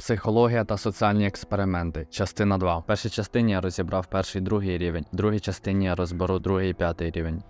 Психологія та соціальні експерименти. Частина 2. В першій частині я розібрав перший другий рівень. В другій частині я розберу другий п'ятий рівень.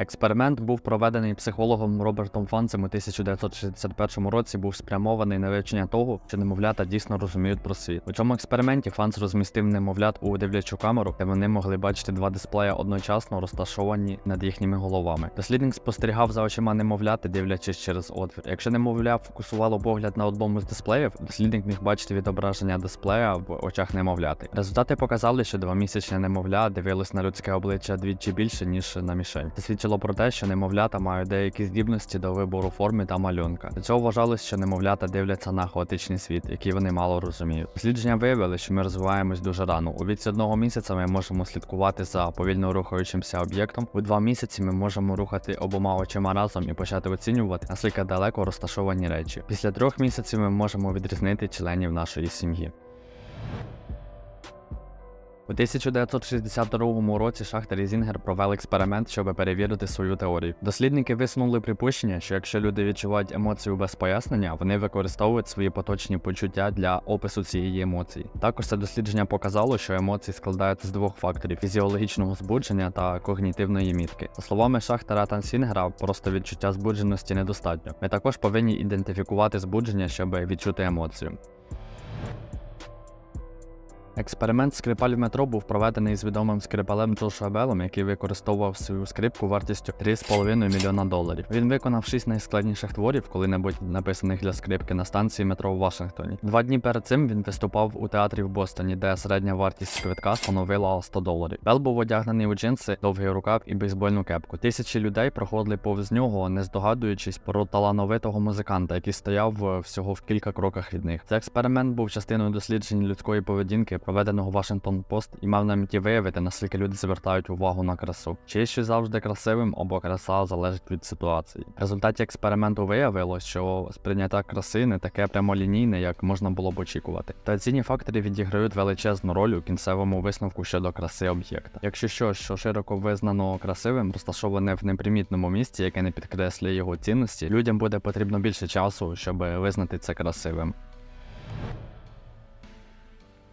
Експеримент був проведений психологом Робертом Фанцем у 1961 році. Був спрямований на вивчення того, чи немовлята дійсно розуміють про світ. У цьому експерименті Фанц розмістив немовлят у дивлячу камеру, де вони могли бачити два дисплея одночасно розташовані над їхніми головами. Дослідник спостерігав за очима немовляти, дивлячись через отвір. Якщо немовля фокусувало погляд на одному з дисплеїв, дослідник міг бачити відображення дисплея в очах немовляти. Результати показали, що двомісячне немовля дивилось на людське обличчя двічі більше ніж на мішень. Це свідчило про те, що немовлята мають деякі здібності до вибору форми та малюнка. До цього вважалось, що немовлята дивляться на хаотичний світ, який вони мало розуміють. Дослідження виявили, що ми розвиваємось дуже рано. У віці одного місяця ми можемо слідкувати за повільно рухаючимся об'єктом. У два місяці ми можемо рухати обома очима разом і почати оцінювати, наскільки далеко розташовані речі. Після трьох місяців ми можемо відрізнити членів нашої сім'ї. У 1962 році Шахтер і Зінгер провели експеримент, щоб перевірити свою теорію. Дослідники висунули припущення, що якщо люди відчувають емоцію без пояснення, вони використовують свої поточні почуття для опису цієї емоції. Також це дослідження показало, що емоції складаються з двох факторів: фізіологічного збудження та когнітивної мітки. За словами Шахтера та Сінгера, просто відчуття збудженості недостатньо. Ми також повинні ідентифікувати збудження, щоб відчути емоцію. Експеримент скрипаль в метро був проведений з відомим скрипалем Джошуа Беллом, який використовував свою скрипку вартістю 3,5 мільйона доларів. Він виконав шість найскладніших творів, коли-небудь написаних для скрипки на станції метро у Вашингтоні. Два дні перед цим він виступав у театрі в Бостоні, де середня вартість квитка становила 100 доларів. Белл був одягнений у джинси, довгий рукав і бейсбольну кепку. Тисячі людей проходили повз нього, не здогадуючись про талановитого музиканта, який стояв е, всього в кілька кроках від них. Цей експеримент був частиною досліджень людської поведінки, проведеного Washington Post, і мав на меті виявити, наскільки люди звертають увагу на красу. Чи щось завжди красивим, або краса залежить від ситуації. В результаті експерименту виявилось, що сприйняття краси не таке прямолінійне, як можна було б очікувати. Традиційні фактори відіграють величезну роль у кінцевому висновку щодо краси об'єкта. Якщо щось, що широко визнано красивим, розташоване в непримітному місці, яке не підкреслює його цінності, людям буде потрібно більше часу, щоб визнати це красивим.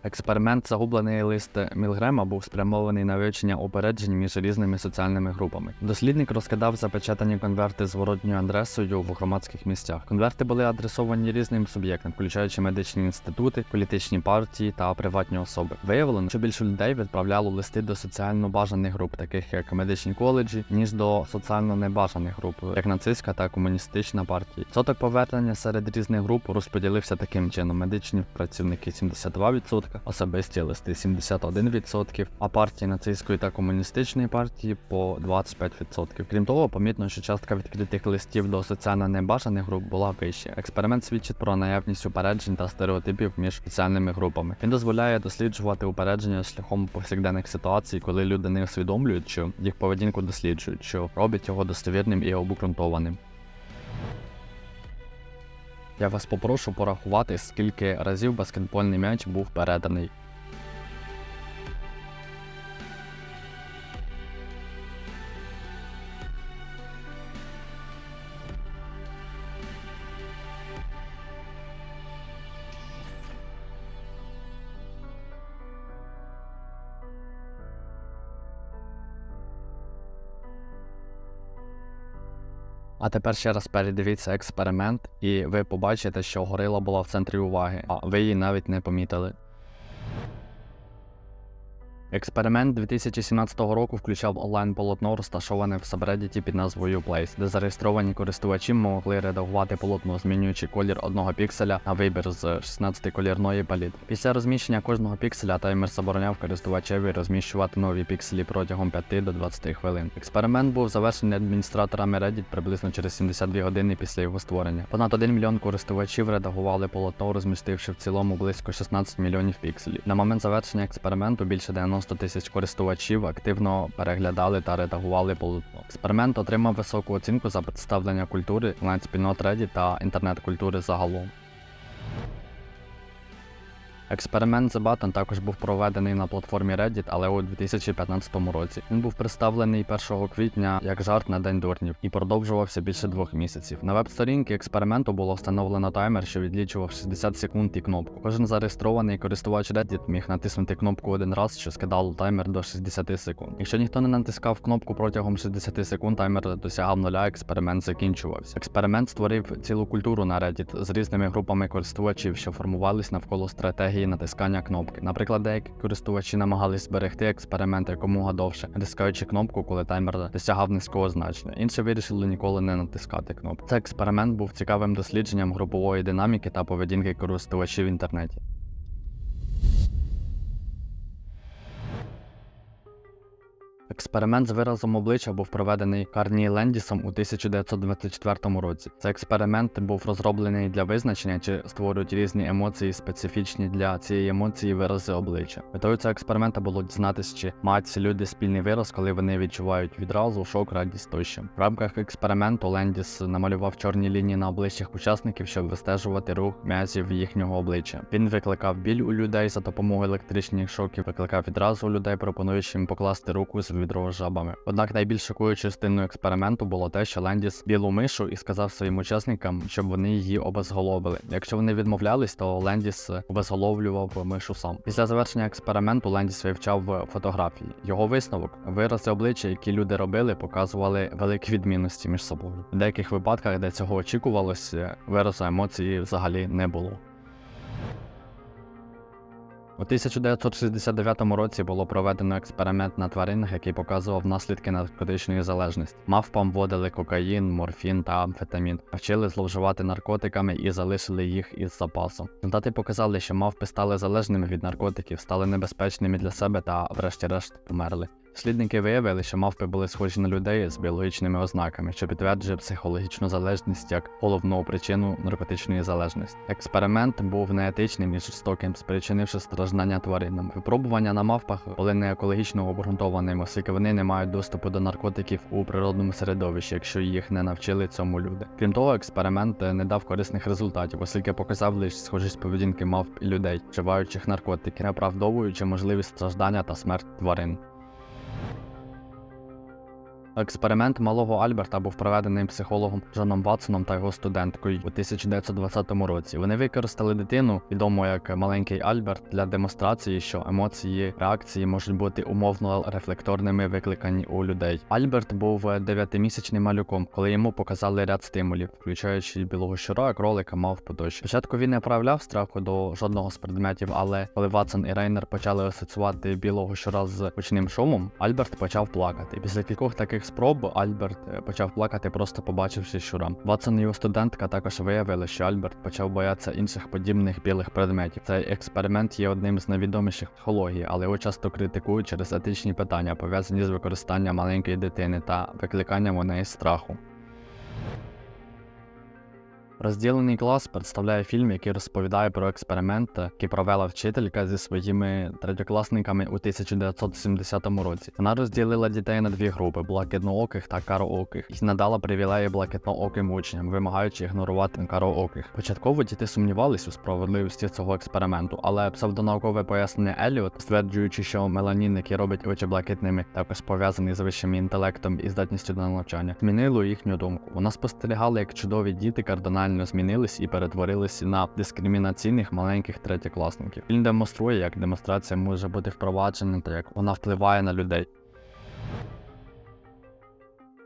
Експеримент загублений лист Мілгрема був спрямований на вивчення упереджень між різними соціальними групами. Дослідник розкидав запечатані конверти з воротньою адресою в громадських місцях. Конверти були адресовані різним суб'єктам, включаючи медичні інститути, політичні партії та приватні особи. Виявлено, що більше людей відправляло листи до соціально бажаних груп, таких як медичні коледжі, ніж до соціально небажаних груп, як нацистська та комуністична партії. Соток повернення серед різних груп розподілився таким чином: медичні працівники 72%, особисті листи 71%, а партії нацистської та комуністичної партії по 25%. Крім того, помітно, що частка відкритих листів до соціально небажаних груп була вища. Експеримент свідчить про наявність упереджень та стереотипів між соціальними групами. Він дозволяє досліджувати упередження шляхом повсякденних ситуацій, коли люди не усвідомлюють, що їх поведінку досліджують, що робить його достовірним і обґрунтованим. Я вас попрошу порахувати, скільки разів баскетбольний м'яч був переданий. А тепер ще раз передивіться експеримент, і ви побачите, що горила була в центрі уваги, а ви її навіть не помітили. Експеримент 2017 року включав онлайн-полотно, розташоване в сабреддіті під назвою Place, де зареєстровані користувачі могли редагувати полотно, змінюючи колір одного пікселя на вибір з 16-колірної палітри. Після розміщення кожного пікселя таймер забороняв користувачеві розміщувати нові пікселі протягом 5 до 20 хвилин. Експеримент був завершений адміністраторами Reddit приблизно через 72 години після його створення. Понад 1 мільйон користувачів редагували полотно, розмістивши в цілому близько 16 мільйонів пікселів. На момент завершення експерименту більше 90 тисяч користувачів активно переглядали та редагували полотно. Експеримент отримав високу оцінку за представлення культури, онлайн-спільнот Reddit та інтернет-культури загалом. Експеримент The Button також був проведений на платформі Reddit, але у 2015 році. Він був представлений 1 квітня як жарт на день дурнів і продовжувався більше двох місяців. На веб-сторінці експерименту було встановлено таймер, що відлічував 60 секунд і кнопку. Кожен зареєстрований користувач Reddit міг натиснути кнопку один раз, що скидало таймер до 60 секунд. Якщо ніхто не натискав кнопку протягом 60 секунд, таймер досягав нуля, експеримент закінчувався. Експеримент створив цілу культуру на Reddit з різними групами користувачів, що формувались навколо стратегії натискання кнопки. Наприклад, деякі користувачі намагались зберегти експеримент якомога довше, натискаючи кнопку, коли таймер досягав низького значення. Інші вирішили ніколи не натискати кнопку. Цей експеримент був цікавим дослідженням групової динаміки та поведінки користувачів в інтернеті. Експеримент з виразом обличчя був проведений Карні Лендісом у 1924 році. Цей експеримент був розроблений для визначення, чи створюють різні емоції специфічні для цієї емоції вирази обличчя. Метою цього експерименту було дізнатися, чи мають люди спільний вираз, коли вони відчувають відразу шок, радість тощо. В рамках експерименту Лендіс намалював чорні лінії на обличчях учасників, щоб вистежувати рух м'язів їхнього обличчя. Він викликав біль у людей за допомогою електричних шоків, викликав відразу у людей, пропонуючи їм покласти руку з відро з жабами. Однак найбільш шокуючою частиною експерименту було те, що Лендіс білу мишу і сказав своїм учасникам, щоб вони її обезголовили. Якщо вони відмовлялись, то Лендіс обезголовлював мишу сам. Після завершення експерименту Лендіс вивчав фотографії. Його висновок, вирази обличчя, які люди робили, показували великі відмінності між собою. В деяких випадках, де цього очікувалося, виразу емоції взагалі не було. У 1969 році було проведено експеримент на тваринах, який показував наслідки наркотичної залежності. Мавпам вводили кокаїн, морфін та амфетамін, навчили зловживати наркотиками і залишили їх із запасом. Результати показали, що мавпи стали залежними від наркотиків, стали небезпечними для себе та, врешті-решт, померли. Дослідники виявили, що мавпи були схожі на людей з біологічними ознаками, що підтверджує психологічну залежність як головну причину наркотичної залежності. Експеримент був неетичним і жорстоким, спричинивши страждання тваринам. Випробування на мавпах були не екологічно обґрунтованими, оскільки вони не мають доступу до наркотиків у природному середовищі, якщо їх не навчили цьому люди. Крім того, експеримент не дав корисних результатів, оскільки показав лише схожість поведінки мавп і людей, вживаючих наркотики, не оправдовуючи можливість страждання та смерть тварин. Експеримент малого Альберта був проведений психологом Джоном Ватсоном та його студенткою у 1920 році. Вони використали дитину, відому як маленький Альберт, для демонстрації, що емоції, реакції можуть бути умовно рефлекторними, викликані у людей. Альберт був дев'ятимісячним малюком, коли йому показали ряд стимулів, включаючи білого щура, кролика, мавпу тощо. Спочатку він не проявляв страху до жодного з предметів, але коли Ватсон і Рейнер почали асоціювати білого щура з гучним шумом, Альберт почав плакати. Після кількох таких спроб Альберт е, почав плакати, просто побачивши щура. Ватсон і його студентка також виявили, що Альберт почав боятися інших подібних білих предметів. Цей експеримент є одним з найвідоміших психології, але його часто критикують через етичні питання, пов'язані з використанням маленької дитини та викликанням у неї страху. Розділений клас представляє фільм, який розповідає про експеримент, який провела вчителька зі своїми третьокласниками у 1970 році. Вона розділила дітей на дві групи блакитнооких та карооких і надала привілеї блакитнооким учням, вимагаючи ігнорувати карооких. Початково діти сумнівались у справедливості цього експерименту, але псевдонаукове пояснення Еліот, стверджуючи, що меланін, який робить очі блакитними, також пов'язаний з вищим інтелектом і здатністю до навчання, змінило їхню думку. Вона спостерігала, як чудові діти кардинально змінились і перетворились на дискримінаційних маленьких третєкласників. Він демонструє, як демонстрація може бути впроваджена та як вона впливає на людей.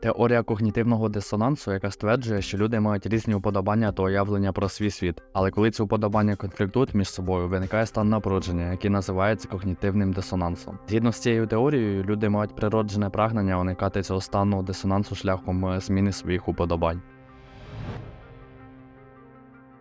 Теорія когнітивного дисонансу, яка стверджує, що люди мають різні уподобання та уявлення про свій світ, але коли ці уподобання конфліктують між собою, виникає стан напрудження, який називається когнітивним дисонансом. Згідно з цією теорією, люди мають природжене прагнення уникати цього стану дисонансу шляхом зміни своїх уподобань.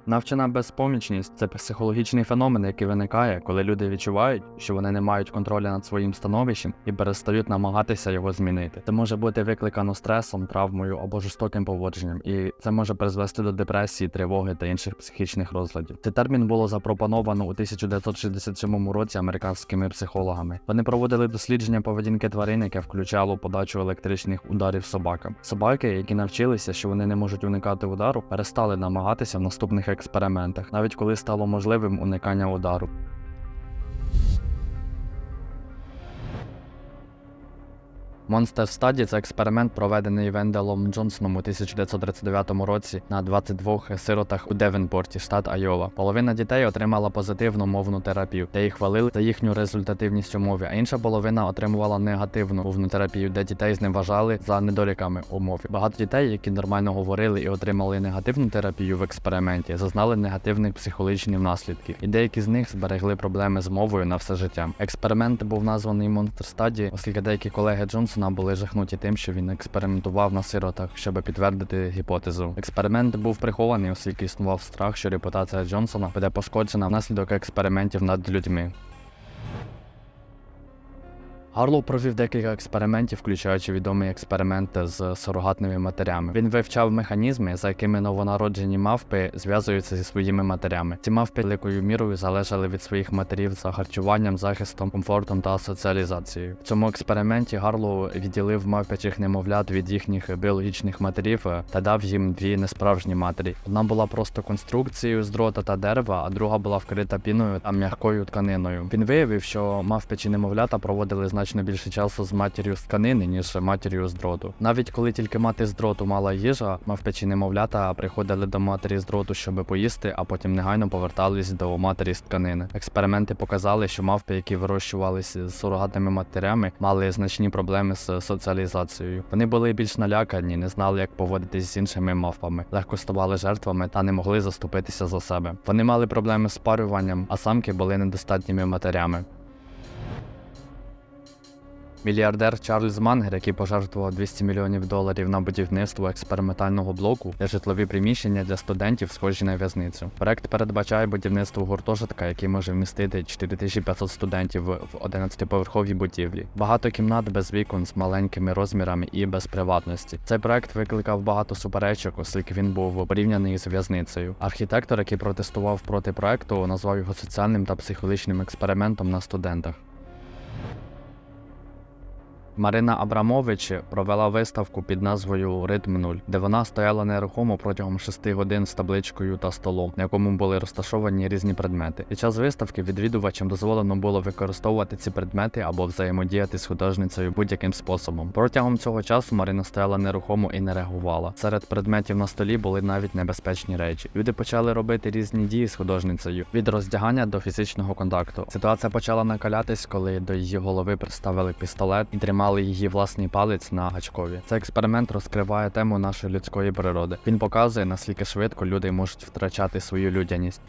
Навчена безпомічність це психологічний феномен, який виникає, коли люди відчувають, що вони не мають контролю над своїм становищем і перестають намагатися його змінити. Це може бути викликано стресом, травмою або жорстоким поводженням, і це може призвести до депресії, тривоги та інших психічних розладів. Цей термін було запропоновано у 1967 році американськими психологами. Вони проводили дослідження поведінки тварин, яке включало подачу електричних ударів собакам. Собаки, які навчилися, що вони не можуть уникати удару, перестали намагатися в наступних експериментах, навіть коли стало можливим уникання удару. Monster Study – це експеримент, проведений Венделом Джонсоном у 1939 році на 22 сиротах у Девенпорті, штат Айова. Половина дітей отримала позитивну мовну терапію, де їх хвалили за їхню результативність у мові, а інша половина отримувала негативну мовну терапію, де дітей зневажали за недоліками у мові. Багато дітей, які нормально говорили і отримали негативну терапію в експерименті, зазнали негативних психологічних наслідків, і деякі з них зберегли проблеми з мовою на все життя. Експеримент був названий Monster Study, оскільки деякі колеги Джонсона були жахнуті тим, що він експериментував на сиротах, щоб підтвердити гіпотезу. Експеримент був прихований, оскільки існував страх, що репутація Джонсона буде пошкоджена внаслідок експериментів над людьми. Гарлоу провів декілька експериментів, включаючи відомий експеримент з сурогатними матерями. Він вивчав механізми, за якими новонароджені мавпи зв'язуються зі своїми матерями. Ці мавпи великою мірою залежали від своїх матерів за харчуванням, захистом, комфортом та соціалізацією. В цьому експерименті Гарлоу відділив мавпячих немовлят від їхніх біологічних матерів та дав їм дві несправжні матері. Одна була просто конструкцією з дрота та дерева, а друга була вкрита піною та м'якою тканиною. Він виявив, що мавпячі немовлята проводили значно більше часу з матір'ю з тканини, ніж матір'ю з дроту. Навіть коли тільки мати з дроту мала їжа, мавпячі немовлята приходили до матері з дроту, щоб поїсти, а потім негайно повертались до матері з тканини. Експерименти показали, що мавпи, які вирощувалися з сурогатними матерями, мали значні проблеми з соціалізацією. Вони були більш налякані, не знали, як поводитись з іншими мавпами, легко ставали жертвами та не могли заступитися за себе. Вони мали проблеми з спарюванням, а самки були недостатніми матерями. Мільярдер Чарльз Мангер, який пожертвував 200 мільйонів доларів на будівництво експериментального блоку для житлові приміщення для студентів, схожі на в'язницю. Проект передбачає будівництво гуртожитка, який може вмістити 4500 студентів в 11-поверховій будівлі. Багато кімнат без вікон з маленькими розмірами і без приватності. Цей проект викликав багато суперечок, оскільки він був порівняний з в'язницею. Архітектор, який протестував проти проекту, назвав його соціальним та психологічним експериментом на студентах. Марина Абрамович провела виставку під назвою Ритм 0, де вона стояла нерухомо протягом 6 годин з табличкою та столом, на якому були розташовані різні предмети. Під час виставки відвідувачам дозволено було використовувати ці предмети або взаємодіяти з художницею будь-яким способом. Протягом цього часу Марина стояла нерухомо і не реагувала. Серед предметів на столі були навіть небезпечні речі. Люди почали робити різні дії з художницею від роздягання до фізичного контакту. Ситуація почала накалятись, коли до її голови приставили пістолет і тримали її власний палець на гачкові. Цей експеримент розкриває тему нашої людської природи. Він показує наскільки швидко люди можуть втрачати свою людяність.